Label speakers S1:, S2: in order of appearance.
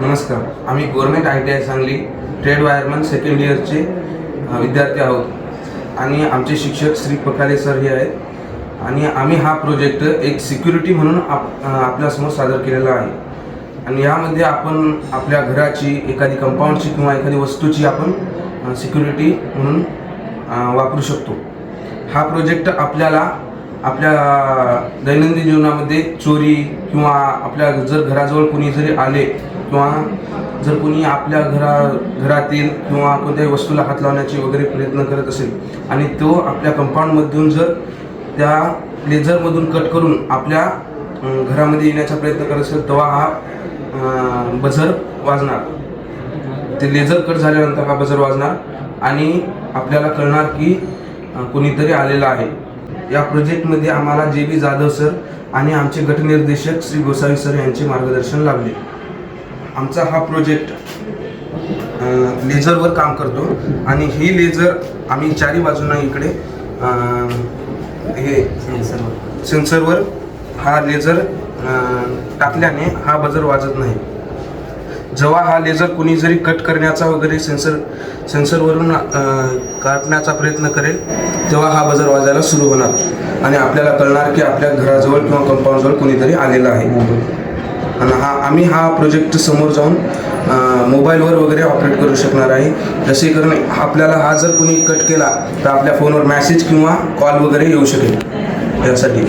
S1: नमस्कार. आम्ही government I T I Sangli trade wireman second इयरचे विद्यार्थी आहोत. आणि आमचे शिक्षक श्री पकाले सर हे आहेत. आणि आम्ही हा प्रोजेक्ट एक सिक्युरिटी म्हणून आप आपल्यासमोर सादर केलेला आहे. आणि यामध्ये आपण आपल्या घराची एखादी कंपाऊंडची किंवा एखादी वस्तूची आपण सिक्युरिटी म्हणून वापरू शकतो. हा प्रोजेक्ट आपल्याला आपल्या दैनंदिन जीवनामध्ये चोरी किंवा आपल्या जर घराजवळ कुणी जरी आले किंवा जर कोणी आपल्या घरा घरातील किंवा कोणत्याही वस्तूला हात लावण्याची वगैरे प्रयत्न करत असेल आणि तो आपल्या कंपाऊंडमधून जर त्या लेझरमधून कट करून आपल्या घरामध्ये येण्याचा प्रयत्न करत असेल तेव्हा हा बझर वाजणार. ते लेझर कट झाल्यानंतर हा बजर वाजणार आणि आपल्याला कळणार की कोणीतरी आलेला आहे. या प्रोजेक्टमध्ये आम्हाला जे बी जाधव सर आणि आमचे गटनिर्देशक श्री गोसावी सर यांचे मार्गदर्शन लाभले आमचा हा प्रोजेक्ट लेझरवर काम करतो. आणि ही लेझर आम्ही चारी बाजूंना इकडे हे सेन्सरवर हा लेझर टाकल्याने हा बजर वाजत नाही. जेव्हा हा लेझर कुणी जरी कट करण्याचा वगैरे सेन्सर सेन्सरवरून अ, काढण्याचा प्रयत्न करेल तेव्हा हा बजर वाजायला सुरू होणार. आणि आपल्याला कळणार की आपल्या घराजवळ किंवा कंपाऊंडजवळ कोणीतरी आलेलं आहे. आणि हा आम्ही हा प्रोजेक्ट समोर जाऊन मोबाईलवर वगैरे ऑपरेट करू शकणार आहे. जसे करून आपल्याला हा जर कोणी कट केला तर आपल्या फोनवर मॅसेज किंवा कॉल वगैरे येऊ शकेल. यासाठी.